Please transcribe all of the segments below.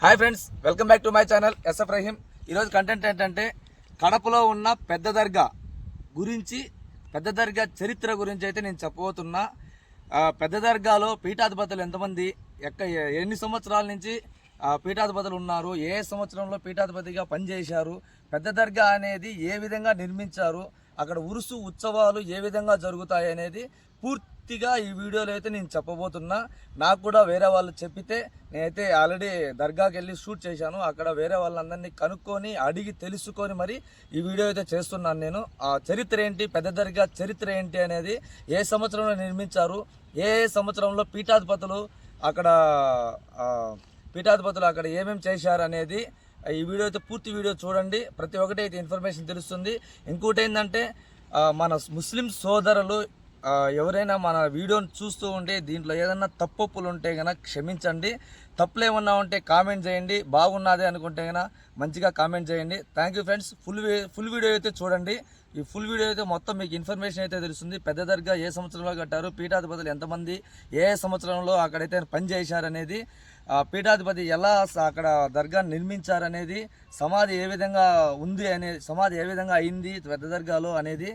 Hi friends welcome back to my channel S F Rahim. ఈరోజు content ఏంటంటే కడపలో ఉన్న పెద్ద దర్గా గురించి పెద్ద దర్గా చరిత్ర గురించి అయితే నేను చెప్పబోతున్నా. పెద్ద దర్గాలో పీఠాధిపతులు ఎంతమంది ఎక్క ఎన్ని సంవత్సరాల నుంచి పీఠాధిపతులు ఉన్నారు ఏ సంవత్సరంలో పీఠాధిపతిగా పనిచేశారు పెద్ద దర్గా అనేది ఏ విధంగా నిర్మించారు అక్కడ ఉరుసు ఉత్సవాలు ఏ విధంగా జరుగుతాయి అనేది పూర్తి పూర్తిగా ఈ వీడియోలో అయితే నేను చెప్పబోతున్నా. నాకు కూడా వేరే వాళ్ళు చెప్పితే నేనైతే ఆల్రెడీ దర్గాకి వెళ్ళి షూట్ చేశాను. అక్కడ వేరే వాళ్ళందరినీ కనుక్కొని అడిగి తెలుసుకొని మరి ఈ వీడియో అయితే చేస్తున్నాను నేను. ఆ చరిత్ర ఏంటి? పెద్ద దర్గా చరిత్ర ఏంటి అనేది ఏ సంవత్సరంలో నిర్మించారు? ఏ ఏ సంవత్సరంలో పీఠాధిపతులు అక్కడ పీఠాధిపతులు అక్కడ ఏమేమి చేశారు అనేది ఈ వీడియో అయితే పూర్తి వీడియో చూడండి. ప్రతి ఒక్కటి అయితే ఇన్ఫర్మేషన్ తెలుస్తుంది. ఇంకోటి ఏంటంటే మన ముస్లిం సోదరులు ఎవరైనా మన వీడియోని చూస్తూ ఉంటే దీంట్లో ఏదైనా తప్పులు ఉంటే కనుక క్షమించండి. తప్పులు ఏమన్నా ఉంటే కామెంట్ చేయండి. బాగున్నది అనుకుంటే కనుక మంచిగా కామెంట్ చేయండి. Thank you friends full full video అయితే చూడండి. ఈ ఫుల్ వీడియో అయితే మొత్తం మీకు ఇన్ఫర్మేషన్ అయితే తెలుస్తుంది. పెద్ద దర్గా ఏ సంవత్సరంలో కట్టారు పీఠాధిపతులు ఎంతమంది ఏ సంవత్సరంలో అక్కడైతే పని చేశారనేది పీఠాధిపతి ఎలా అక్కడ దర్గా నిర్మించారనేది సమాధి ఏ విధంగా ఉంది అనే సమాధి ఏ విధంగా అయింది పెద్ద దర్గాలో అనేది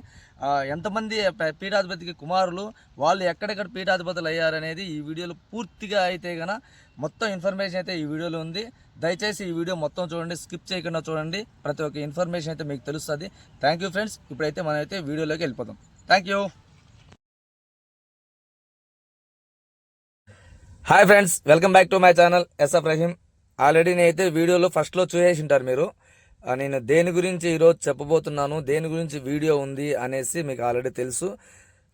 ఎంతమంది పీఠాధిపతికి కుమారులు వాళ్ళు ఎక్కడెక్కడ పీఠాధిపతులు అయ్యారనేది ఈ వీడియోలో పూర్తిగా అయితే కనుక మొత్తం ఇన్ఫర్మేషన్ అయితే ఈ వీడియోలో ఉంది. దయచేసి ఈ వీడియో మొత్తం చూడండి స్కిప్ చేయకుండా చూడండి. ప్రతి ఒక్క ఇన్ఫర్మేషన్ అయితే మీకు తెలుస్తుంది. థ్యాంక్ యూ ఫ్రెండ్స్ ఇప్పుడైతే మనమైతే వీడియోలోకి వెళ్ళిపోతాం thank you hi friends welcome back to my channel S F Rahim already నేనైతే వీడియోలో ఫస్ట్లో చూసేసి ఉంటారు మీరు. నేను దేని గురించి ఈరోజు చెప్పబోతున్నాను దేని గురించి వీడియో ఉంది అనేసి మీకు ఆల్రెడీ తెలుసు.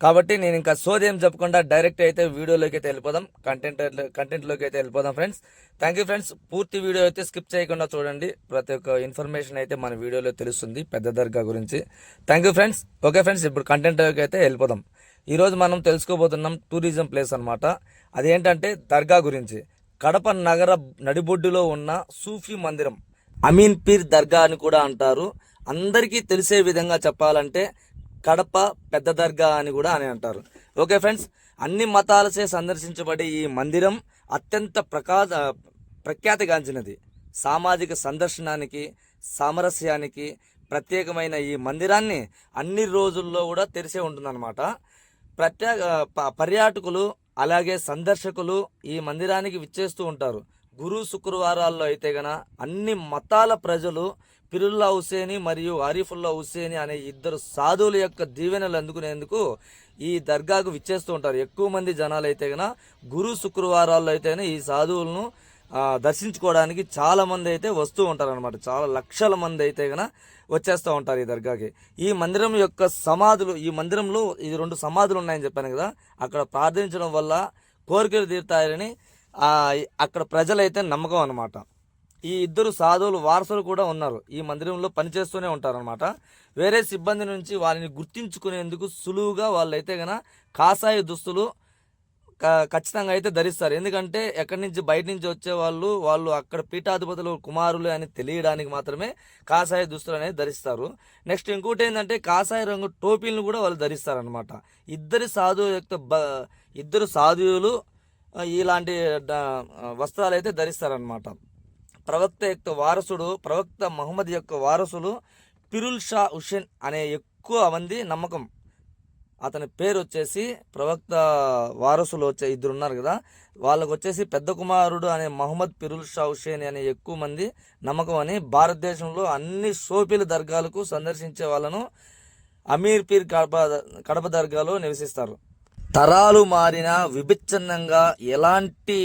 కాబట్టి నేను ఇంకా సోదేం చెప్పకుండా డైరెక్ట్ అయితే వీడియోలోకి అయితే వెళ్ళిపోదాం. కంటెంట్ కంటెంట్లోకి అయితే వెళ్ళిపోదాం ఫ్రెండ్స్ థ్యాంక్ యూ ఫ్రెండ్స్ పూర్తి వీడియో అయితే స్కిప్ చేయకుండా చూడండి. ప్రతి ఒక్క ఇన్ఫర్మేషన్ అయితే మన వీడియోలో తెలుస్తుంది పెద్ద దర్గా గురించి. Thank you friends okay friends ఇప్పుడు కంటెంట్లోకి అయితే వెళ్ళిపోదాం. ఈరోజు మనం తెలుసుకోబోతున్నాం టూరిజం ప్లేస్ అనమాట అదేంటంటే దర్గా గురించి. కడప నగర నడిబొడ్డులో ఉన్న సూఫీ మందిరం. అమీన్ పీర్ దర్గా అని కూడా అంటారు. అందరికీ తెలిసే విధంగా చెప్పాలంటే కడప పెద్ద దర్గా అని కూడా అని అంటారు. ఓకే ఫ్రెండ్స్ అన్ని మతాలచే సందర్శించబడే ఈ మందిరం అత్యంత ప్రకాశ ప్రఖ్యాతిగాంచినది. సామాజిక సందర్శనానికి సామరస్యానికి ప్రత్యేకమైన ఈ మందిరాన్ని అన్ని రోజుల్లో కూడా తెరిసే ఉంటుందన్నమాట. ప్రత్యేక ప- పర్యాటకులు అలాగే సందర్శకులు ఈ మందిరానికి విచ్చేస్తూ ఉంటారు. గురు శుక్రవారాల్లో అయితే గన అన్ని మతాల ప్రజలు పిరుల్లా హుసేని మరియు ఆరిఫుల్లా హుసేని అనే ఇద్దరు సాధువుల యొక్క దీవెనలు అందుకునేందుకు ఈ దర్గాకు విచ్చేస్తూ ఉంటారు. ఎక్కువ మంది జనాలు అయితే గన గురు శుక్రవారాల్లో అయితే ఈ సాధువులను దర్శించుకోవడానికి చాలా మంది అయితే వస్తూ ఉంటారు అనమాట చాలా లక్షల మంది అయితే గన వచ్చేస్తూ ఉంటారు ఈ దర్గాకి. ఈ మందిరం యొక్క సమాధులు ఈ మందిరంలో ఇది రెండు సమాధులు ఉన్నాయని చెప్పాను కదా అక్కడ ప్రార్థించడం వల్ల కోరికలు తీరుతాయని అక్కడ ప్రజలైతే నమ్మకం అనమాట ఈ ఇద్దరు సాధువులు వారసులు కూడా ఉన్నారు. ఈ మందిరంలో పనిచేస్తూనే ఉంటారనమాట వేరే సిబ్బంది నుంచి వారిని గుర్తించుకునేందుకు సులువుగా వాళ్ళైతే గన కాషాయ దుస్తులు ఖచ్చితంగా అయితే ధరిస్తారు. ఎందుకంటే ఎక్కడి నుంచి బయట నుంచి వచ్చే వాళ్ళు వాళ్ళు అక్కడ పీఠాధిపతులు కుమారులు అని తెలియడానికి మాత్రమే కాషాయ దుస్తులు అనేది ధరిస్తారు. నెక్స్ట్ ఇంకోటి ఏంటంటే కాషాయ రంగు టోపీలను కూడా వాళ్ళు ధరిస్తారు అనమాట ఇద్దరి సాధువు యొక్క బ ఇద్దరు సాధువులు ఇలాంటి వస్త్రాలు అయితే ధరిస్తారనమాట ప్రవక్త యొక్క వారసుడు ప్రవక్త మహమ్మద్ యొక్క వారసులు పిరుల్ షా హుషేన్ అనే ఎక్కువ మంది నమ్మకం. అతని పేరు వచ్చేసి ప్రవక్త వారసులు వచ్చే ఇద్దరు ఉన్నారు కదా. వాళ్ళకు వచ్చేసి పెద్ద కుమారుడు అనే మహమ్మద్ పిరుల్ షా హుషేన్ అనే ఎక్కువ మంది నమ్మకం అని భారతదేశంలో అన్ని సోపిల దర్గాలకు సందర్శించే వాళ్ళను అమీర్ పీర్ కడప కడప దర్గాలో నివసిస్తారు. తరాలు మారిన విభిన్నంగా ఎలాంటి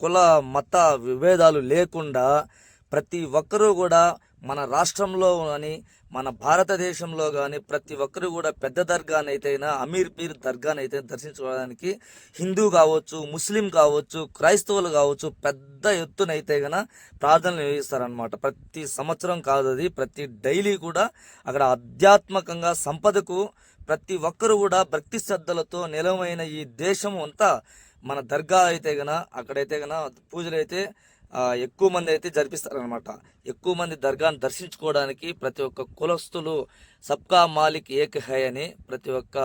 కుల మత విభేదాలు లేకుండా ప్రతి ఒక్కరూ కూడా మన రాష్ట్రంలో కానీ మన భారతదేశంలో కానీ ప్రతి ఒక్కరు కూడా పెద్ద దర్గానైతేనా అమీర్ పీర్ దర్గానైతే దర్శించుకోవడానికి హిందూ కావచ్చు ముస్లిం కావచ్చు క్రైస్తవులు కావచ్చు పెద్ద ఎత్తునైతే గన ప్రార్థనలు నిర్వహిస్తారనమాట ప్రతి సంవత్సరం కాదు అది ప్రతి డైలీ కూడా అక్కడ ఆధ్యాత్మికంగా సంపదకు ప్రతి ఒక్కరు కూడా భక్తి శ్రద్ధలతో నిలవైన ఈ దేశం అంతా మన దర్గా అయితే గన అక్కడైతే గన పూజలు అయితే ఎక్కువ మంది అయితే జరిపిస్తారనమాట ఎక్కువ మంది దర్గాను దర్శించుకోవడానికి ప్రతి ఒక్క కులస్తులు సబ్కా మాలిక్ ఏక్ హై అని ప్రతి ఒక్క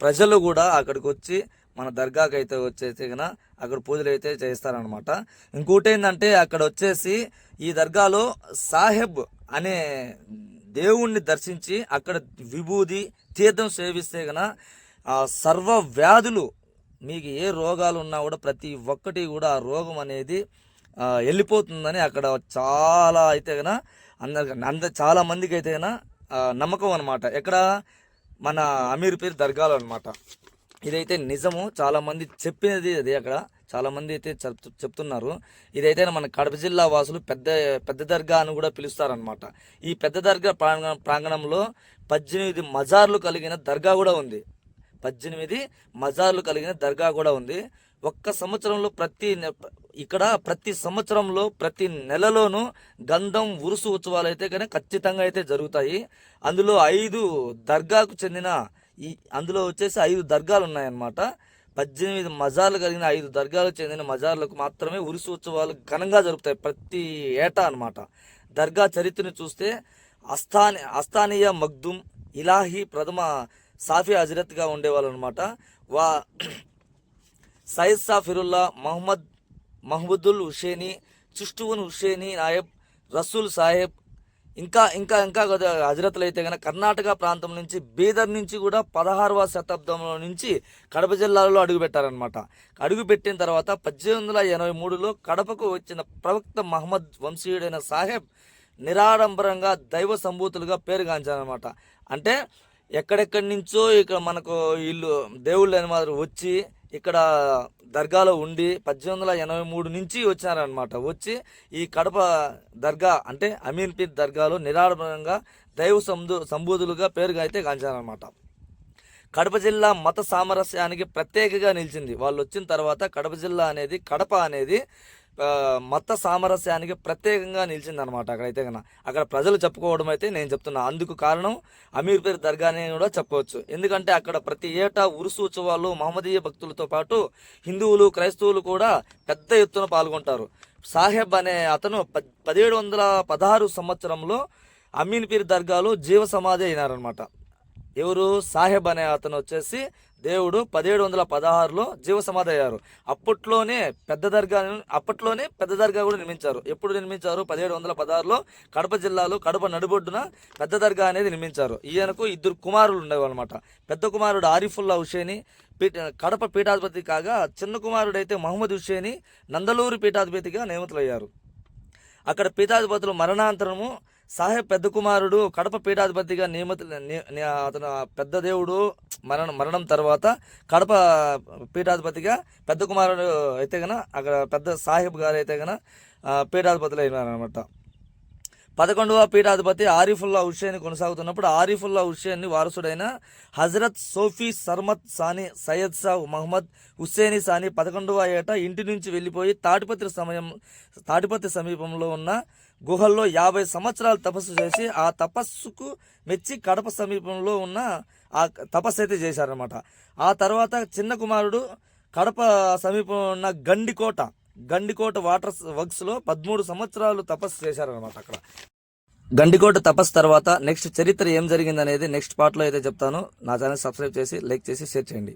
ప్రజలు కూడా అక్కడికి వచ్చి మన దర్గాకి అయితే వచ్చేసి కన అక్కడ పూజలు అయితే చేస్తారనమాట ఇంకోటి ఏంటంటే అక్కడ వచ్చేసి ఈ దర్గాలో సాహెబ్ అనే దేవుణ్ణి దర్శించి అక్కడ విభూది తీర్థం సేవిస్తే గన ఆ సర్వ వ్యాధులు మీకు ఏ రోగాలు ఉన్నా కూడా ప్రతి ఒక్కటి కూడా ఆ రోగం అనేది వెళ్ళిపోతుందని అక్కడ చాలా అయితే గన అందరికి అంద చాలా మందికి అయితే గన నమ్మకం అనమాట ఎక్కడ? మన అమీర్ పేరు దర్గాలో అనమాట ఇదైతే నిజము. చాలామంది చెప్పినది అది అక్కడ. చాలామంది అయితే చెప్తున్నారు. ఇదైతే మన కడప జిల్లా వాసులు పెద్ద పెద్ద దర్గా అని కూడా పిలుస్తారనమాట ఈ పెద్ద దర్గా ప్రాంగణ ప్రాంగణంలో పద్దెనిమిది మజార్లు కలిగిన దర్గా కూడా ఉంది. పద్దెనిమిది మజార్లు కలిగిన దర్గా కూడా ఉంది. ఒక్క సంవత్సరంలో ప్రతి నె- ఇక్కడ ప్రతి సంవత్సరంలో ప్రతి నెలలోనూ గంధం ఉరుసు ఉత్సవాలు అయితే కానీ ఖచ్చితంగా అయితే జరుగుతాయి. అందులో ఐదు దర్గాకు చెందిన ఈ అందులో వచ్చేసి ఐదు దర్గాలు ఉన్నాయన్నమాట. పద్దెనిమిది మజార్లు కలిగిన ఐదు దర్గాలకు చెందిన మజార్లకు మాత్రమే ఉరుసు ఉత్సవాలు ఘనంగా జరుగుతాయి ప్రతి ఏటా అనమాట దర్గా చరిత్రను చూస్తే అస్థాని అస్థానియా మగ్దుమ్ ఇలాహీ ప్రథమ సాఫీ హజరత్గా ఉండేవాళ్ళు అనమాట వా సయద్ సాఫిరుల్లా మహమ్మద్ మహమ్మదుల్ హుషేని చుష్టువున్ హుషేని నాయబ్ రసూల్ సాహెబ్ ఇంకా ఇంకా ఇంకా హజరత్లు అయితే కనుక కర్ణాటక ప్రాంతం నుంచి బీదర్ నుంచి కూడా పదహారవ శతాబ్దంలో నుంచి కడప జిల్లాలో అడుగుపెట్టారనమాట అడుగుపెట్టిన తర్వాత పద్దెనిమిది వందల ఎనభై మూడులో కడపకు వచ్చిన ప్రవక్త మహమ్మద్ వంశీయుడైన సాహెబ్ నిరాడంబరంగా దైవ సంభూతులుగా పేరుగాంచారనమాట అంటే ఎక్కడెక్కడి నుంచో ఇక్కడ మనకు వీళ్ళు దేవుళ్ళు అని మాదిరి వచ్చి ఇక్కడ దర్గాలో ఉండి పద్దెనిమిది వందల ఎనభై మూడు నుంచి వచ్చినారనమాట వచ్చి ఈ కడప దర్గా అంటే అమీన్ పీర్ దర్గాలో నిరాడంబరంగా దైవ సంబు సంబూధులుగా పేరుగా అయితే గాంచారనమాట కడప జిల్లా మత సామరస్యానికి ప్రత్యేకగా నిలిచింది. వాళ్ళు వచ్చిన తర్వాత కడప జిల్లా అనేది కడప అనేది మత సామరస్యానికి ప్రత్యేకంగా నిలిచిందనమాట అక్కడైతే కన్నా. అక్కడ ప్రజలు చెప్పుకోవడం అయితే నేను చెప్తున్నా. అందుకు కారణం అమీర్ పేరు దర్గా అని కూడా చెప్పవచ్చు ఎందుకంటే అక్కడ ప్రతి ఏటా ఉరుసు ఉత్సవాలు మహమ్మదీయ భక్తులతో పాటు హిందువులు క్రైస్తవులు కూడా పెద్ద ఎత్తున పాల్గొంటారు. సాహెబ్ అనే అతను ప- పదిహేడు వందల పదహారు సంవత్సరంలో అమీన్ పీర్ దర్గాలో జీవ సమాధి అయినారనమాట ఎవరు? సాహెబ్ అనే అతను వచ్చేసి దేవుడు పదిహేడు వందల పదహారులో జీవ సమాధి అయ్యారు అప్పట్లోనే పెద్ద దర్గా అప్పట్లోనే పెద్ద దర్గా కూడా నిర్మించారు. ఎప్పుడు నిర్మించారు? పదిహేడు వందల పదహారులో కడప జిల్లాలో కడప నడిబొడ్డున పెద్ద దర్గా అనేది నిర్మించారు. ఈయనకు ఇద్దరు కుమారులు ఉండేవన్నమాట పెద్ద కుమారుడు ఆరిఫుల్లా హుషేని పీఠ కడప పీఠాధిపతి కాగా చిన్న కుమారుడైతే మహమ్మద్ హుషేని నందలూరు పీఠాధిపతిగా నియమితులయ్యారు. అక్కడ పీఠాధిపతులు మరణాంతరము సాహెబ్ పెద్ద కుమారుడు కడప పీఠాధిపతిగా నియమిత అతను పెద్ద దేవుడు మరణం మరణం తర్వాత కడప పీఠాధిపతిగా పెద్ద కుమారుడు అయితే గన అక్కడ పెద్ద సాహెబ్ గారు అయితే గన పీఠాధిపతులు అయినారనమాట పదకొండవ పీఠాధిపతి ఆరిఫుల్లా హుషేన్ కొనసాగుతున్నప్పుడు ఆరిఫుల్లా హుషేన్ని వారసుడైన హజరత్ సోఫీ సర్మత్ సాని సయ్యద్ షా మహమ్మద్ హుస్సేని సాని పదకొండవ ఏట ఇంటి నుంచి వెళ్ళిపోయి తాటిపత్రి సమయం తాటిపత్రి సమీపంలో ఉన్న గుహల్లో యాభై సంవత్సరాలు తపస్సు చేసి ఆ తపస్సుకు మెచ్చి కడప సమీపంలో ఉన్న ఆ తపస్సు అయితే చేశారనమాట ఆ తర్వాత చిన్న కుమారుడు కడప సమీపంలో ఉన్న గండికోట గండికోట వాటర్ వర్క్స్లో పదమూడు సంవత్సరాలు తపస్సు చేశారనమాట అక్కడ. గండికోట తపస్సు తర్వాత నెక్స్ట్ చరిత్ర ఏం జరిగింది అనేది నెక్స్ట్ పార్ట్లో అయితే చెప్తాను. నా ఛానల్ సబ్స్క్రైబ్ చేసి లైక్ చేసి షేర్ చేయండి.